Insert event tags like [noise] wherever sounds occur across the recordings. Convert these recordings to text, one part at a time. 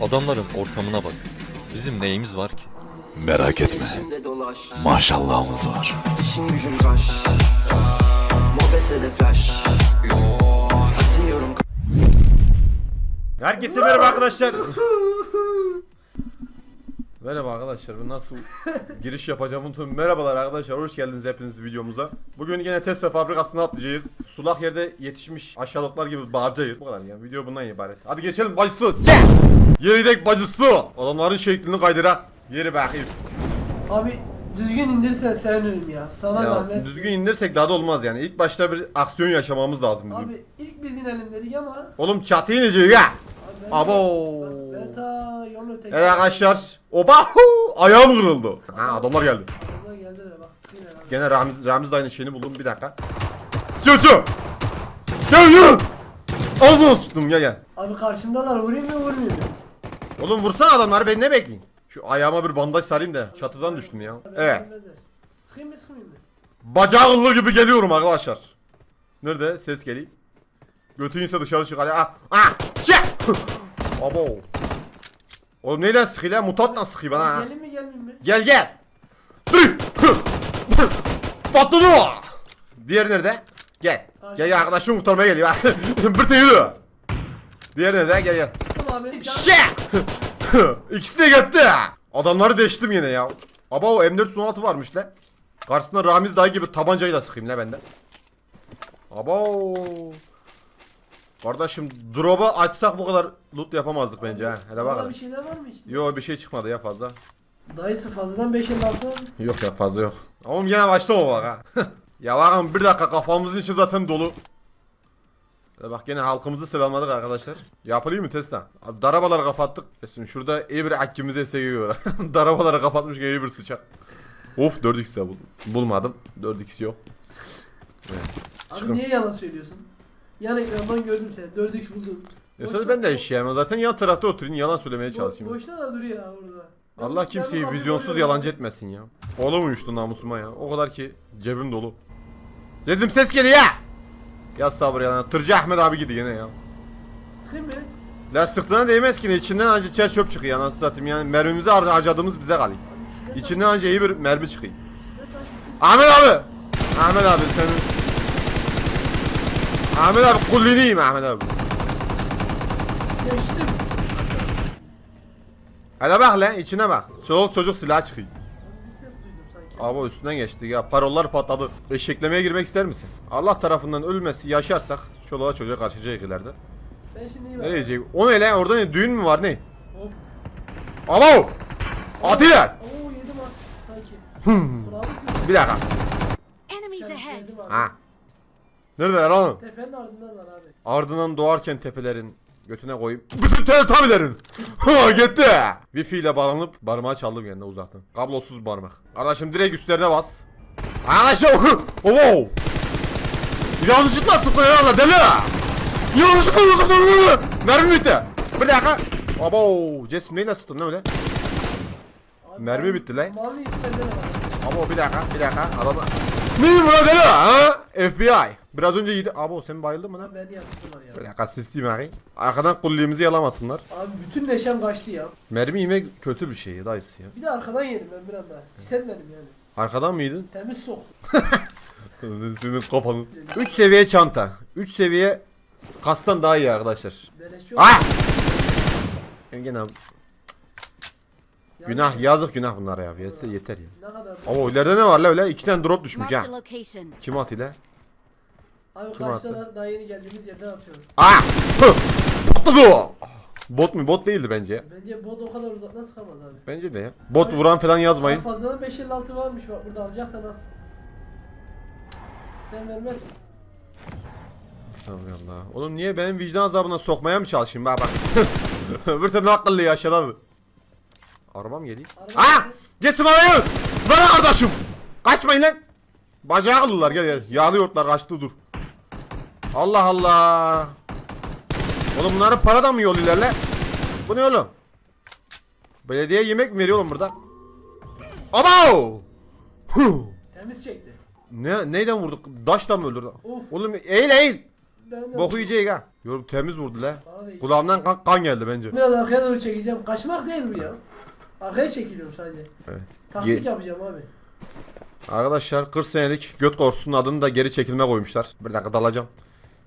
Adamların ortamına bak. Bizim neyimiz var ki? Merak etme. Maşallahımız var. İşin gücün kaş Mobese de flash Herkese merhaba arkadaşlar. Merhaba arkadaşlar. Ben nasıl giriş yapacağımı unuttum. Merhabalar arkadaşlar. Hoş geldiniz hepiniz videomuza. Bugün yine Tesla fabrikasına atlayacağız. Sulak yerde yetişmiş aşağılıklar gibi bağıracağız. Bu kadar yani. Video bundan ibaret. Hadi geçelim bacısı. Yeridek bacısı. Adamların şeklini kaydırak. Yeri bakayım. Abi düzgün indirsen sevinirim ya. Sana Ya, zahmet. düzgün indirsek daha da olmaz yani. İlk başta bir aksiyon yaşamamız lazım bizim. Abi ilk biz inelim dedik ama. Oğlum çatıya ineceğiz ya. Abi ben Abo. Bak, Ben ta yolun öteki. Evet arkadaşlar. Oba ayağım kırıldı. Ha adamlar geldi. Adamlar geldiler bak. Gene Ramiz Ramiz dayının şeyini buldum bir dakika. Çö. Gel gel. Ağzına sıçtım gel gel. Abi karşımdalar vurayım mı vurmayayım mı? Oğlum vursana adamları ben ne bekleyeyim? Şu ayağıma bir bandaj sarayım da çatıdan düştüm ya. Evet. Sıkayım mı sıkmayayım mı? Bacağınlı gibi geliyorum arkadaşlar. Nerede? Ses geliyor. Götü inse dışarı çık hadi. Ah! Ah! Çek! Abo. Oğlum neyle sıkıyor lan? Mutantla sıkıyor bana ha. Gelin mi gelmeyeyim mi? Gel gel. Patladı o. Diğer nerede? Gel. Gel gel arkadaşım kurtarmaya geliyor. [laughs] Bir tane yürü. Diğer nerede? Gel gel. Tamam abi. Şe! [laughs] İkisi de gitti. Adamları deştim yine ya. Ama o M4 Sunatı varmış lan. Karşısında Ramiz dayı gibi tabancayı da sıkayım benden. Abo. Kardeşim drop'u açsak bu kadar loot yapamazdık bence ha. Hadi Valla bakalım. bir şeyler var mı işte? Yo bir şey çıkmadı ya fazla. Dayısı fazladan 5 el altı. Yok ya fazla yok. Oğlum gene başlama bak ha. [laughs] ya bakın bir dakika kafamızın içi zaten dolu. Ya bak gene halkımızı selamladık arkadaşlar. Yapılayım mı Tesla? Abi darabaları kapattık. Şimdi şurada iyi bir akkimize seviyor. [laughs] darabaları kapatmış iyi bir sıçak. Of 4x ya buldum. Bulmadım. 4x yok. Abi Çıkın. niye yalan söylüyorsun? Yan ekrandan gördüm seni. 4 3 buldum. Sonra ben de işeyemem. Zaten yan tarafta oturayım yalan söylemeye Bo- çalışayım. boşta da duruyor ya orada. Allah Ben- kimseyi ben vizyonsuz yalancı etmesin ya. Oğlum uyuştu namusuma ya. O kadar ki cebim dolu. Cezim ses geliyor ya. Ya sabır ya. Tırcı Ahmet abi gidiyor yine ya. Sıkayım mı? La sıktığına değmez ki. içinden anca çer çöp çıkıyor anasını satayım yani. Mermimizi har- harcadığımız bize kalıyor. İçinde İçinden anca iyi bir mermi çıkıyor. Ahmet abi. Ahmet abi senin. Ahmet abi kulluğunu yiyeyim Ahmet abi. Geçtim. Hadi bak lan içine bak. Çoluk çocuk silah çıkıyor. Bir ses duydum sanki. Abi üstünden geçti ya. Parollar patladı. Eşeklemeye girmek ister misin? Allah tarafından ölmesi yaşarsak çoluğa çocuğa karşılayacak ileride. Sen şimdi iyi bak. Nereye gidecek? O ne lan? Orada ne? Düğün mü var ne? Of. Abo! Atıyorlar! Oo yedim ha. Sanki. Bravo siz. Bir dakika. Enemies ahead. Ha. Neredeler oğlum? Tepenin ardındalar abi. Ardından doğarken tepelerin götüne koyup bütün teletabilerin [laughs] ha gitti. Wi-Fi ile bağlanıp barmağı çaldım yanına uzaktan. Kablosuz barmak. Arkadaşım direkt üstlerine bas. Arkadaşım [laughs] ooo. Yanlışlıkla sıktın herhalde deli. Yanlışlıkla sıktın. Mermi bitti. Bir dakika. Abo. Cesim neyle sıktın lan öyle? Mermi bitti lan. Var. Abo bir dakika bir dakika. Adam... Neyim lan deli ha? FBI. Biraz önce yedi. Abo sen bayıldın mı lan? Ben yaptılar ya. Bir dakika sistem abi. Arkadan kulliğimizi yalamasınlar. Abi bütün neşem kaçtı ya. Mermi yemek kötü bir şey dayısı ya. Bir de arkadan yedim ben bir anda. Hissetmedim yani. Arkadan mıydın? Temiz soktu. [laughs] Senin kafanı. 3 seviye çanta. 3 seviye kastan daha iyi arkadaşlar. Ah! Ben gene Yani günah yazık günah bunlara ya. Yetse yeter ya. Ne kadar. Ama ileride ne var la öyle? İki tane drop düşmüş ha. Kim atıyla? Abi Kim kaçtalar daha yeni geldiğimiz yerden atıyorum. Ah! Hı! Patladı o! Bot mu? Bot değildi bence. Bence bot o kadar uzaktan sıkamaz abi. Bence de ya. Bot vuran falan yazmayın. Abi fazladan 556 varmış bak burada alacaksan al. Sen vermezsin. Allah. Oğlum niye benim vicdan azabına sokmaya mı çalışayım bak bak. [laughs] Bir tane akıllı ya aşağıdan. Arabam geliyor. Araba geliyor. Geçsin arayı! Lan kardeşim! Kaçmayın lan! Bacağı alırlar gel gel. Yağlı yoğurtlar kaçtı dur. Allah Allah! Oğlum bunları paradan mı yolluyorlar lan? Bu ne oğlum? Belediye yemek mi veriyor oğlum burada? Abo! Temiz çekti. Ne neyden vurduk? Daşla mı öldürdü? Of. Oğlum eğil eğil. Boku yiyecek ha. Yorum temiz vurdu la. Kulağımdan kan, kan geldi bence. Biraz arkaya doğru çekeceğim. Kaçmak değil bu ya. Arkaya çekiliyorum sadece. Evet. Taktik Ye- yapacağım abi. Arkadaşlar 40 senelik göt korkusunun adını da geri çekilme koymuşlar. Bir dakika dalacağım.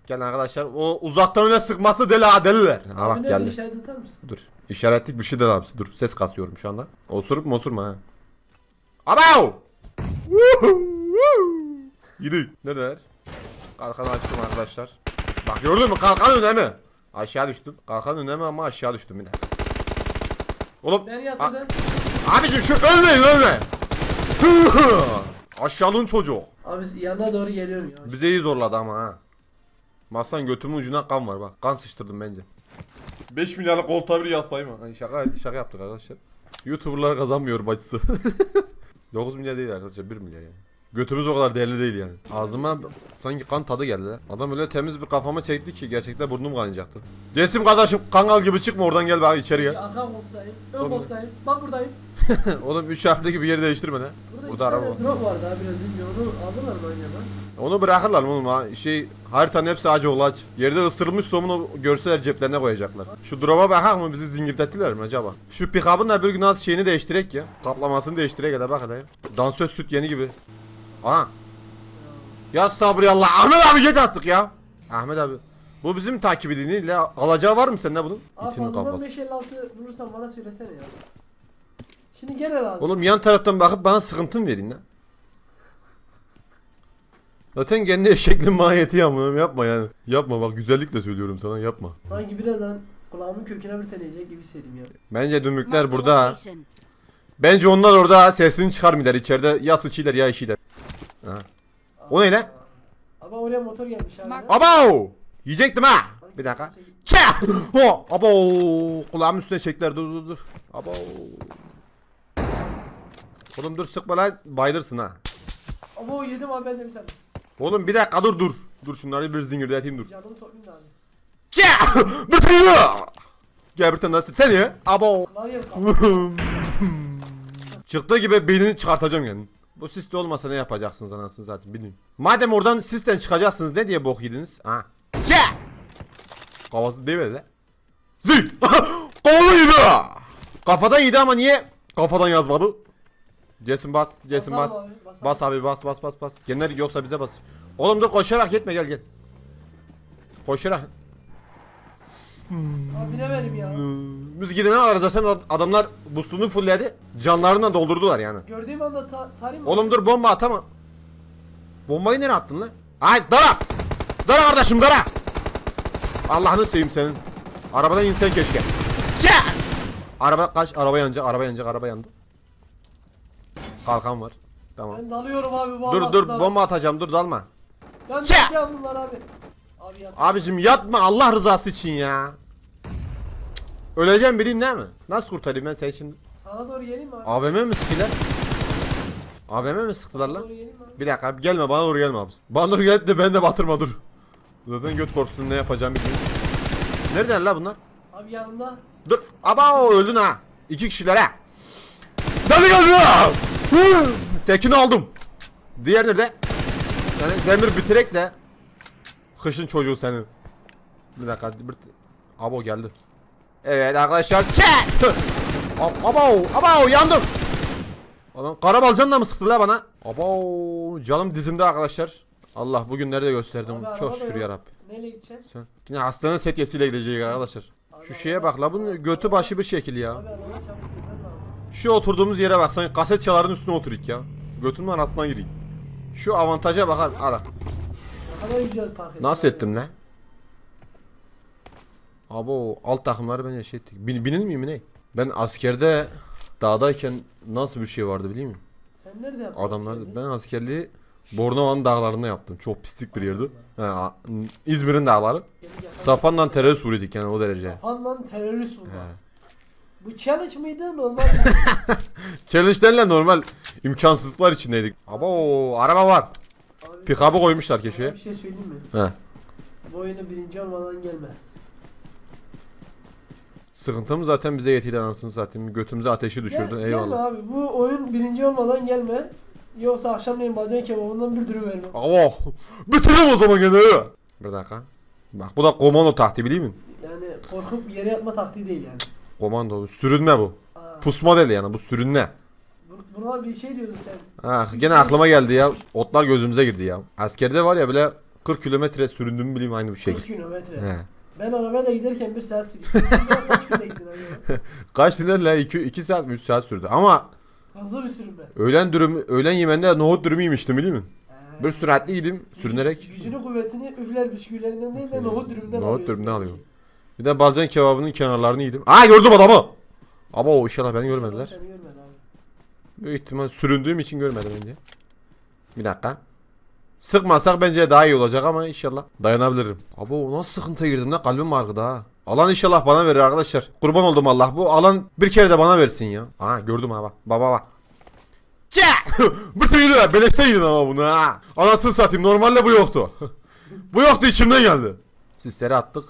Gel arkadaşlar. O uzaktan öyle sıkması deli ha deliler. Ha bak geldi. işaret atar mısın? Dur. İşaretlik bir şey de abisi. Dur. Ses kasıyorum şu anda. Osurup mu osurma ha. Abav! Gidik. Neredeler? Kalkanı açtım arkadaşlar. Bak gördün mü? Kalkan önemi. Aşağı düştüm. Kalkan önemi ama aşağı düştüm de. Oğlum. Beni yatırdı. Abicim şu ölmeyin ölme. Aşağılığın çocuğu. Abi yanına doğru geliyorum ya. Bize iyi zorladı ama ha. Masan götümün ucuna kan var bak. Kan sıçtırdım bence. 5 milyarlık koltuğa bir yaslayayım mı? Şaka, şaka yaptık arkadaşlar. Youtuberlar kazanmıyor bacısı. [laughs] 9 milyar değil arkadaşlar 1 milyar yani. Götümüz o kadar değerli değil yani. Ağzıma sanki kan tadı geldi. Adam öyle temiz bir kafama çekti ki gerçekten burnum kanayacaktı. Cesim kardeşim kangal gibi çıkma oradan gel bak içeri gel. Arka koltuktayım. Ön Oğlum. koltuktayım. Bak buradayım. [laughs] Oğlum 3 harfli gibi yeri değiştirme lan. Burada, Burada araba var. drop vardı abi biraz önce. Onu aldılar mı acaba? Onu bırakırlar mı oğlum ha? Şey haritanın hepsi acı olaç. Yerde ısırılmış somunu görseler ceplerine koyacaklar. Şu drop'a bakar mı bizi zingirtettiler mi acaba? Şu pick-up'ın da bir gün az şeyini değiştirek ya. Kaplamasını değiştirek ya da bak hadi. Dansöz süt yeni gibi. Aha. Ya sabri Allah. Ahmet abi git artık ya. Ahmet abi. Bu bizim takip edildiğiyle alacağı var mı sende bunun? Abi İtinin fazladan kafası. 556 vurursan bana söylesene ya. Şimdi gene lazım. Oğlum yan taraftan bakıp bana sıkıntın verin lan. Zaten kendi eşekli mahiyeti yapmıyorum yapma yani. Yapma bak güzellikle söylüyorum sana yapma. Sanki birazdan kulağımın köküne bir tenecek gibi hissettim ya. Bence dümükler burada. ha. Bence onlar orada sesini çıkarmıyorlar içeride ya sıçıylar ya işiler. Ha. O ne lan? Abi oraya motor gelmiş abi. Abo! Yiyecektim ha. Bir dakika. Çah! Ho! Abo! Kulağımın üstüne çektiler dur dur dur. Abo! Oğlum dur sıkma lan baydırsın ha. Ama yedim abi ben de bir tane. Oğlum bir dakika dur dur. Dur şunları bir zingirdatayım dur. Canımı toplayayım da abi. Çah! [laughs] Bir tane Gel bir tane. Sen ye. Abo! Kaldı. [laughs] Çıktığı gibi beynini çıkartacağım yani. Bu siste olmasa ne yapacaksınız anasını zaten bilmiyorum. Madem oradan sisten çıkacaksınız ne diye bok yediniz? Ha. Çe! Kafası değmedi lan. Zil! [laughs] Kafadan yedi! Kafadan yedi ama niye kafadan yazmadı? Cesim bas, Cesim bas. Bas abi bas bas bas bas. Genler yoksa bize bas. Oğlum dur koşarak gitme gel gel. Koşarak. Abi binemedim ya. Biz gidene kadar zaten ad- adamlar boostunu fullledi. Canlarından doldurdular yani. Gördüğüm anda ta mı? Oğlum dur bomba atama. Bombayı nereye attın lan? Ay dara! Dara kardeşim dara! Allah'ını seveyim senin. Arabadan insen keşke. Araba kaç? Araba yanacak, araba yanacak, araba yandı. Kalkan var. Tamam. Ben dalıyorum abi bu Dur dur bomba atacağım dur dalma. Ben Çek! bekliyorum bunlar abi. Abi yat. Abicim yatma Allah rızası için ya. Öleceğim bilin değil mi? Nasıl kurtarayım ben seni şimdi? Sana doğru geleyim mi abi? AVM mi sıktılar? AVM mi sıktılar lan? Bir dakika abi gelme bana doğru gelme abi. Bana doğru gelip de beni de batırma dur. Zaten göt korkusunun ne yapacağımı bilmiyorum. Neredeler la bunlar? Abi yanımda. Dur. Aba öldün ha. İki kişiler ha. Hı. Tekini aldım. Diğer nerede? Yani zemir bitirek de. Kışın çocuğu senin. Bir dakika. Bir... Abo geldi. Evet arkadaşlar. Çek. Abo. Abo yandım. Adam karabalcanla mı sıktı la bana? Abo canım dizimde arkadaşlar. Allah bugünleri de gösterdim. Abi, Çok şükür yok. yarabbi. Neyle gideceksin? Sen yine hastanın setyesiyle gidecek arkadaşlar. Şu şeye bak la bunun götü başı bir şekil ya. Abi Şu oturduğumuz yere bak sen kaset çaların üstüne oturik ya. Götümün arasına gireyim. Şu avantaja bakar. Ara. Kadar güzel park ettin. Nasıl ettim ne? Abo alt takımları ben şey ettik. Bin, binilmeyeyim mi ne? Ben askerde dağdayken nasıl bir şey vardı biliyor musun? Sen nerede yaptın? Adamlar askerliği? ben askerliği Bornova'nın dağlarında yaptım. Çok pislik bir yerdi. Ha, İzmir'in dağları. Sapanla terörist vuruyorduk yani o derece. Sapanla terörist. He. Bu challenge mıydı normal mi? [laughs] Challenge'lerle normal imkansızlıklar içindeydik. Abo araba var. Abi, Pick-up'ı koymuşlar sana köşeye. Bir şey söyleyeyim mi? He. Bu oyuna birinci olmadan gelme. Sıkıntımız zaten bize yetiyle anasını zaten götümüze ateşi düşürdün Gel, eyvallah. Gelme abi bu oyun birinci olmadan gelme. Yoksa akşamleyin bacan kebabından bir dürüm vermem. Oh! [laughs] Bitirelim o zaman gene. Bir dakika. Bak bu da komando taktiği biliyor musun? Yani korkup yere yatma taktiği değil yani. Komando sürünme bu. Aa, Pusma değil yani bu sürünme. bu- buna bir şey diyordun sen. Ha gene aklıma geldi ya. Otlar gözümüze girdi ya. Askerde var ya böyle 40 kilometre süründüm bileyim aynı bir şey. 40 kilometre. He. Ben arabayla giderken bir saat sürdü. Kaç günde gittin acaba? [laughs] Kaç dinlerle 2 2 saat mi 3 saat sürdü. Ama Hızlı bir sürünme. öğlen dürüm öğlen yemeğinde nohut dürümü yemiştim biliyor musun? Ee, Bir süratli yedim sürünerek. Gücünü kuvvetini üfler bisküvilerinden değil de nohut dürümden Nohut alıyorsun. dürümden alıyorum. Bir de balcan kebabının kenarlarını yedim. Aa gördüm adamı. Ama o inşallah beni görmediler. Seni görmedi abi. Büyük ihtimal süründüğüm için görmedim bence. Bir dakika. Sıkmasak bence daha iyi olacak ama inşallah dayanabilirim. Abi o nasıl sıkıntıya girdim lan kalbim vardı ha. Alan inşallah bana verir arkadaşlar. Kurban oldum Allah. Bu alan bir kere de bana versin ya. Aa gördüm ha bak. Baba bak. Çek! [laughs] Bütün yürü beleşten yedin ama bunu ha. Anasını satayım normalde bu yoktu. [laughs] bu yoktu içimden geldi. Sisleri attık.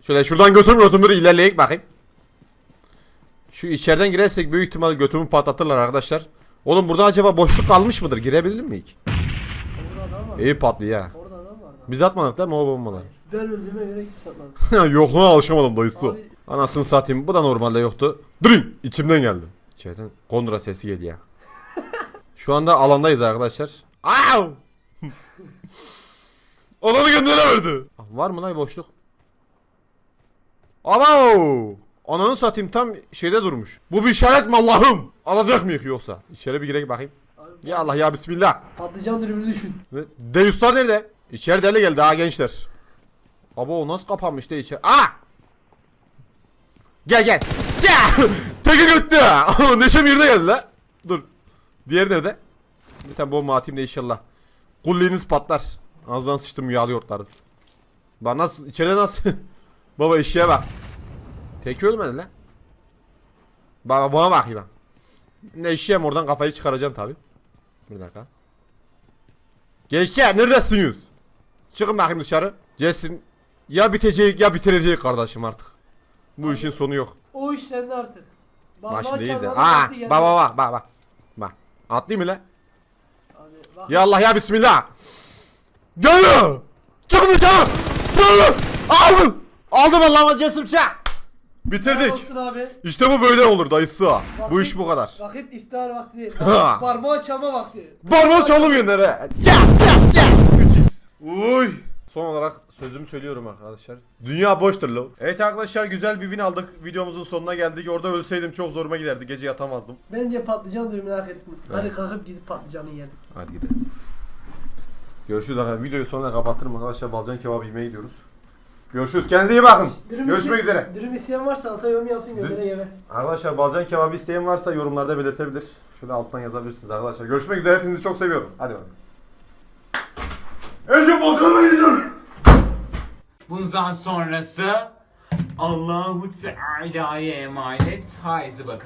Şöyle şuradan götürüm götürüm ilerleyek bakayım. Şu içeriden girersek büyük ihtimal götümü patlatırlar arkadaşlar. Oğlum burada acaba boşluk kalmış mıdır? Girebilir adam var. İyi patlıyor var. Biz atmadık değil mi o bombaları? Ben öldüğüme göre kimse atmadı. [laughs] Yokluğuna alışamadım dayısı. Abi Anasını satayım. Bu da normalde yoktu. Dırın! İçimden geldi. İçeriden kondura sesi geldi ya. [laughs] Şu anda alandayız arkadaşlar. Au! Alanı kendine verdi. Var mı lan boşluk? Abo! Ananı satayım tam şeyde durmuş. Bu bir işaret mi Allah'ım? Alacak mıyız yoksa? İçeri bir girek bakayım. Ya Allah ya Bismillah. patlıcan dürümünü düşün. Deyuslar nerede? İçeride ele geldi ha gençler. Abo nasıl kapanmış da içeri? Aa! Gel gel. Gel. [laughs] Teke göttü. [laughs] Neşem yerine geldi la. Dur. Diğer nerede? Bir tane bomba atayım da inşallah. Kulliğiniz patlar. Ağzından sıçtım yağlı yoğurtları. Bak nasıl içeride nasıl? [laughs] Baba işe bak. Tek ölmedi la. Bak bana bak ya. Ne işeyim oradan kafayı çıkaracağım tabi. Bir dakika. Gençler neredesiniz? Çıkın bakayım dışarı. Cesin ya bitecek ya bitirecek kardeşim artık. Bu işin sonu yok. O iş sende artık. Bak şimdi çağırmanın Aa bak bak bak bak bak. Bak. Atlayayım mı lan? Abi. Ya Allah ya Bismillah. Geliyor. Çıkın dışarı. Aldım. Aldım. Aldım Allah'ıma cesim çak. Bitirdik. olsun abi. İşte bu böyle olur dayısı. Bu iş bu kadar. Vakit iftar vakti. [laughs] Parmağı çalma vakti. Barbaros çalım göndere. Çak çak çak. 3x. Uy. Son olarak sözümü söylüyorum arkadaşlar. Dünya boştur lo. Evet arkadaşlar güzel bir win aldık. Videomuzun sonuna geldik. Orada ölseydim çok zoruma giderdi. Gece yatamazdım. Bence patlıcan dürümünü hak ettin. Hadi kalkıp gidip patlıcanı yiyelim. Hadi gidelim. Görüşürüz arkadaşlar. Videoyu sonuna kapatırım arkadaşlar. Balcan kebabı yemeye gidiyoruz. Görüşürüz. Kendinize iyi bakın. Dürüm Görüşmek isteyen- üzere. Dürüm isteyen varsa alta yorum yapsın göndere yeme. Arkadaşlar balcan kebabı isteyen varsa yorumlarda belirtebilir. Şöyle alttan yazabilirsiniz arkadaşlar. Görüşmek üzere. Hepinizi çok seviyorum. Hadi bakalım. Önce balkanıma gidiyoruz. Bundan sonrası Allahu Teala'ya emanet. Haydi bakalım.